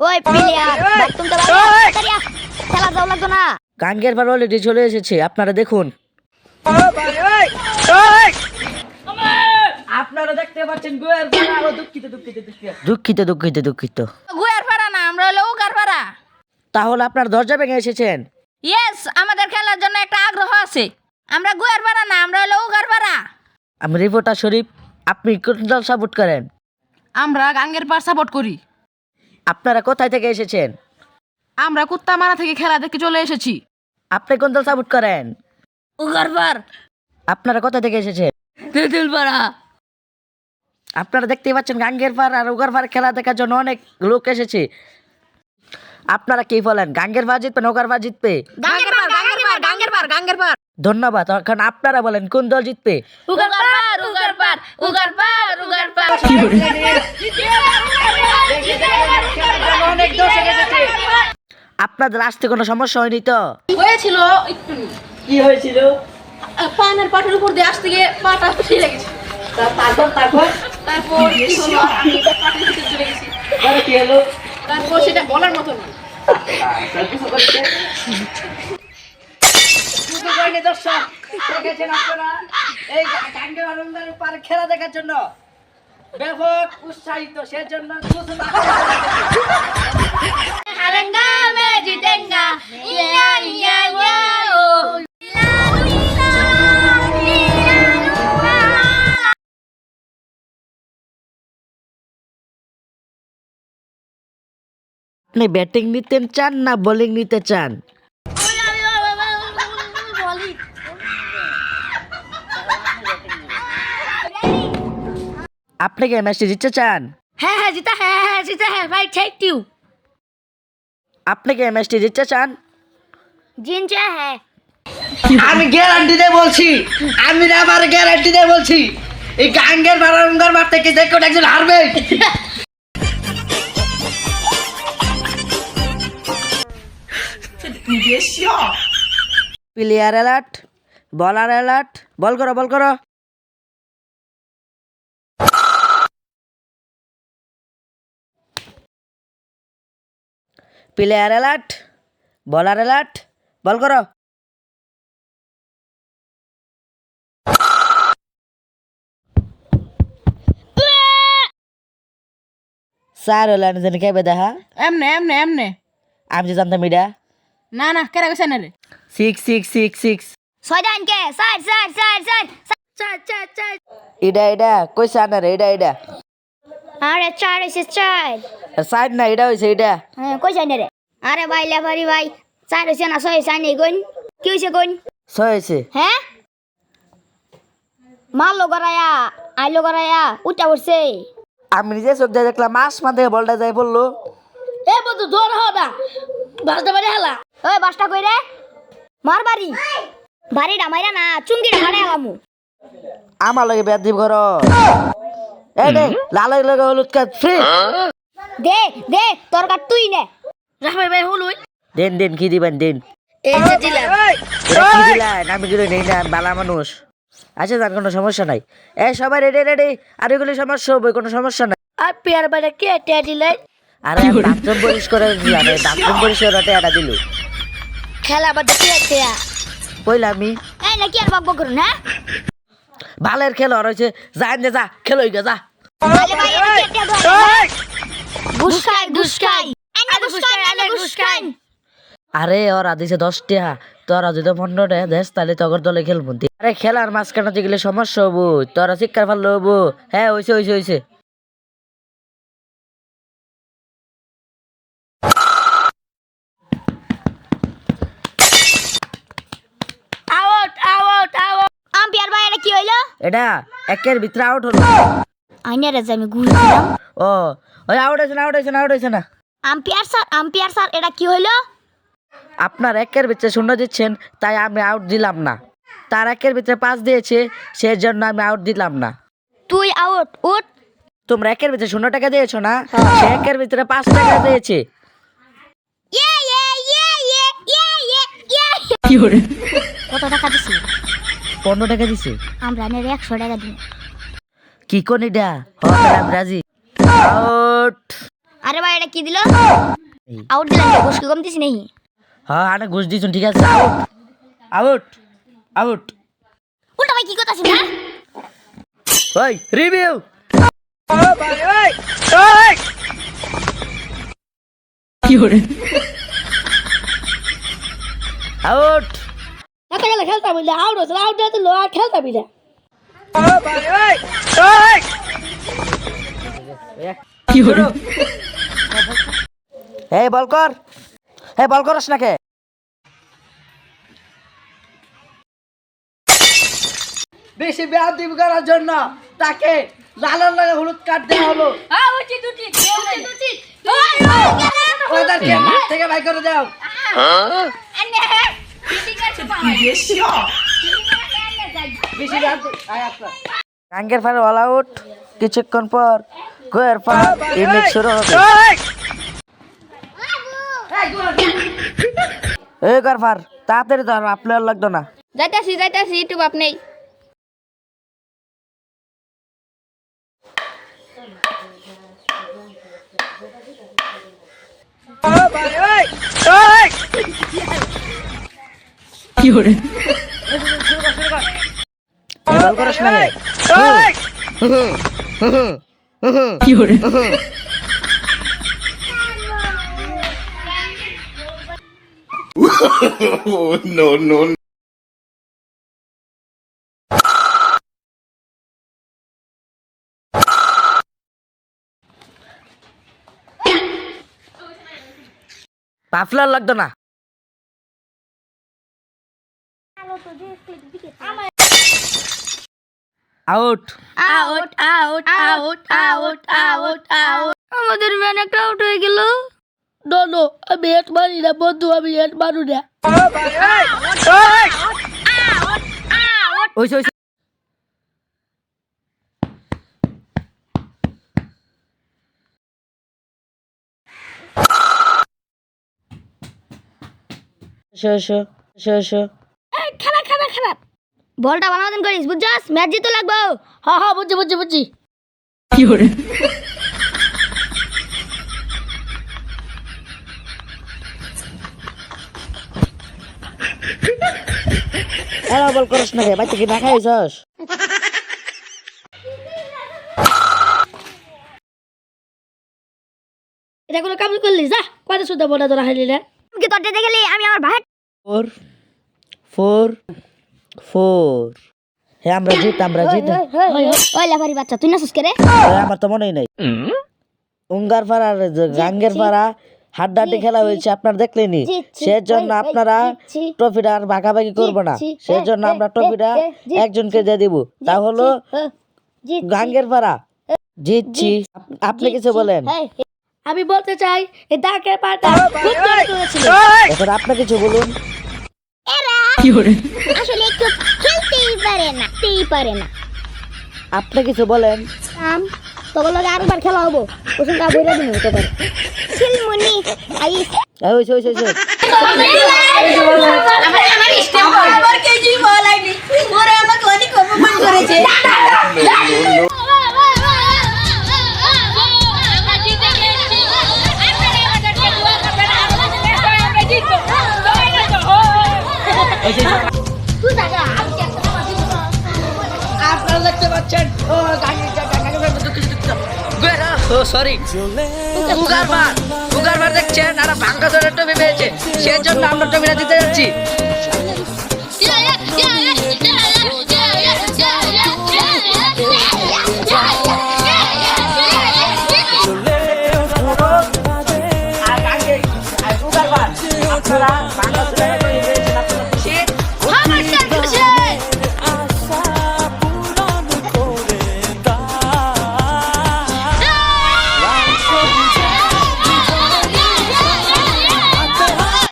ওই প্লেয়ার তো খেলা যাও লাগতো না। গাঙ্গের বার অলরেডি চলে এসেছে আপনারা দেখুন। আপনারা দেখতে পাচ্ছেন গোয়ের দুঃখিত দুঃখিত দুঃখিত। দুঃখিত দুঃখিত গুয়ার পাড়া না আমরা হলো উগার পাড়া। তাহলে আপনার দরজা ভেঙে এসেছেন? ইয়েস আমাদের খেলার জন্য একটা আগ্রহ আছে। আমরা গুয়ার পাড়া না আমরা হলো উগার পাড়া। আমি রিপোর্টার শরীফ আপনি কোন দল সাপোর্ট করেন? আমরা গাঙ্গের পার সাপোর্ট করি। আপনারা কোথায় থেকে এসেছেন? আমরা কুত্তা মারা থেকে খেলা দেখে চলে এসেছি। আপনি কোন দল সাপোর্ট করেন? উগারবার আপনারা কোথা থেকে এসেছেন? তেঁতুল পাড়া। আপনারা দেখতেই পাচ্ছেন গাঙ্গের পার আর উগার পার খেলা দেখার জন্য অনেক লোক এসেছে। আপনারা কি বলেন? গাঙ্গের পার জিতবে নৌকার উগার পার জিতবে? গাঙ্গের গাঙ্গের পার গাঙ্গের পার। ধন্যবাদ এখন আপনারা বলেন কোন দল জিতবে? উগার পাড় উগার পাড় উগার পাড় উগার পাড় আপনাদের আসতে কোনো সমস্যা হয়নি তো? হয়েছিল একটু। কি হয়েছিল? পানের পাটের উপর দিয়ে আসতে গিয়ে পাটা ফেলে গেছে। তারপর তারপর? তারপর কি হলো? আমি পাটের ভিতরে চলে গেছি। পরে কি হলো? তারপর সেটা বলার মতো না। শুধু দর্শক দেখেছেন আপনারা? এই পার খেলা দেখার জন্য ব্যাপক উৎসাহিত সেজন্য না হারেঙ্গা মে জিতেঙ্গা ইয়া ইয়া ইয়া আপনি ব্যাটিং নিতে চান না বোলিং নিতে চান? আপনি কি ম্যাচটি জিততে চান? হ্যাঁ হ্যাঁ জিতা হ্যাঁ হ্যাঁ জিতা হ্যাঁ ভাই থ্যাংক ইউ আপনি কি ম্যাচটি জিততে চান? জিনচা হ্যাঁ। আমি গ্যারান্টি দিয়ে বলছি আমি আমার গ্যারান্টি দিয়ে বলছি এই গাঙ্গের বারাঙ্গার মাঠ থেকে যে কোনো একজন হারবে? প্লেয়ার অ্যালার্ট বলার অ্যালার্ট বল করো বল করো। প্লেয়ার অ্যালার্ট বলার অ্যালার্ট বল করো। স্যার হলেন যেন কেবে দেখা? এমনে এমনে এমনে। আমি যে জানতাম এটা। না না কেরা গেছে না রে? Six six six six. ছয়দান কে? Side side side side side side side এটা এটা কইছে আনার এটা এটা। আরে চার এসে চার। সাইড না এটা হইছে এটা। হ্যাঁ কই যাই রে? আরে ভাই লেফারি ভাই চার হয়েছে না ছয় আনি গুন কি হয়েছে গুন ছয় হয়েছে হ্যাঁ মারলো গড়ায়া আইলো গড়ায়া উঠা পড়ছে। আমি নিজে চোখ দিয়ে দেখলাম মাস মাঝে বলটা যাই বলল এ বন্ধু দৌড় হদা বাসটা বাড়ি হালা। ওই বাসটা কই রে? মার বাড়ি। বাড়িটা মাইরা না চুঙ্গিটা মারে আলামু আমার লগে বেদ দিব ঘর এই দে লগে হলুদ কাজ ফ্রি? দে দে তোর কাট তুই নে। ভাই হলুই দেন দেন কি দিবেন দেন? এই যে দিলাম। কি দিলেন? আমি কিন্তু নেই না বালা মানুষ। আচ্ছা তার কোনো সমস্যা নাই। এ সবাই রেডি রেডি আর এগুলি সমস্যা হবে কোনো সমস্যা নাই। আর পেয়ার বাড়ি কে টিয়া দিলে? আরে আমি বাথরুম পরিষ্কার করে দিলাম বাথরুম পরিষ্কার হতে এটা দিল। খেলা বাদে টিয়া? আমি। এই না কি আর বকবক করুন হ্যাঁ? ভালের খেল আর হয়েছে। যা দে যা খেলো গে যা। আরে ওরা দিছে দশ টাকা তোরা যদি পনেরো টাকা দেশ তাহলে তগর দলে খেলব। আরে খেলার মাঝখানে তো গেলে সমস্যা হব। তোরা শিক্ষার ফাল্লো হব। হ্যাঁ হয়েছে হয়েছে হয়েছে আউট আউট আউট আম্পিয়ার ভাই এটা কি হইল এটা একের ভিতরে আউট হলো। আইনে রে আমি ঘুরছিলাম। ও ওই আউট হয়েছে না আউট হয়েছে না আউট হয়েছে না। আম্পিয়ার স্যার আম্পিয়ার স্যার এটা কি হইল? আপনার একের ভিতরে শূন্য দিচ্ছেন তাই আমি আউট দিলাম না। তার একের ভিতরে পাঁচ দিয়েছে সেই জন্য আমি আউট দিলাম না। তুই আউট উঠ। তোমরা একের ভিতরে শূন্য টাকা দিয়েছ না সে একের ভিতরে পাঁচ টাকা দিয়েছে। ইয়ে ইয়ে ইয়ে ইয়ে ইয়ে ইয়ে ইয়ে। কত টাকা দিছি পনেরো টাকা দিছে? আমরা নে একশো টাকা দিই কি কোন এটা হ্যাঁ, রাজি। আউট আরে ভাই এটা কি দিল? আউট দিলাম তো ঘুষকে কম দিছি নাকি? হ্যাঁ আরে ঘুষ দিছুন ঠিক আছে। আউট আউট আউট উল্টা ভাই কি কথা আছে না ওই রিভিউ আউট একা গেলে খেলতে বললে আউট হচ্ছে আউট আর বিলে এই বল কর এই বল করস না কে বেশি করার জন্য তাকে লালের লাগে হলুদ কাট দেওয়া হলো হ্যাঁ থেকে বাই করে দাও গাঙ্গের ফার অল আউট কিছুক্ষণ পর গোয়ের ফার ইমেজ শুরু হবে। এই গোয়ের ফার তাড়াতাড়ি ধর আপনার লাগতো না। যাইতাছি যাইতাছি নেই। এই বল no, পাফলার লাগতো না। Out out out out out out out আমাদের ম্যান একটা আউট হয়ে গেল। নো নো আমি হেড মারি না বন্ধু আমি হেড মারু না। এসো এসো খারাপ খারাপ খারাপ বলটা বানাও দিন করিস বুঝছস? ম্যাচ জিতে লাগবো। হ্যাঁ হ্যাঁ বুঝছি বুঝছি বুঝছি। এরা বল করস না রে বাচ্চা কি না খাইছস এটা কোনো কাম করলি যা। কয়টা শুদ্ধ বড় ধরা হাইলি না কি তোর দিতে গেলি? আমি আমার ভাই ফোর ফোর। ফোর। হ্যাঁ আমরা জিত আমরা জিত। ওই লেফারি বাচ্চা তুই না সুস্কে রে? আমার তো মনেই নাই। উঙ্গার পাড়া গাঙ্গের পাড়া হাড্ডাহাড্ডি খেলা হয়েছে আপনারা দেখলেনি সেজন্য আপনারা ট্রফিটা আর ভাগাভাগি করব না। সেজন্য আমরা ট্রফিটা একজনকে দিয়ে দিব। তা হলো গাঙ্গের পাড়া জিতছি। আপনি কিছু বলেন? আমি বলতে চাই এই তুলেছিল। এখন আপনি কিছু বলুন। আসলে একটু খেলতেই পারে না তেই পারে না। আপনি কিছু বলেন। আম তখন লগে আরেকবার খেলা হব। ওষুধ কা বইরা দিন হতে পারে। ছিলমুনি আইস আমার আমার আমার কেজি আমাকে অনেক অপমান করেছে। ও সরি উগারবার বার দেখছেন, আর ভাঙ্গা ধরে টমি পেয়েছে। সেই জন্য আমরা টপিটা দিতে যাচ্ছি।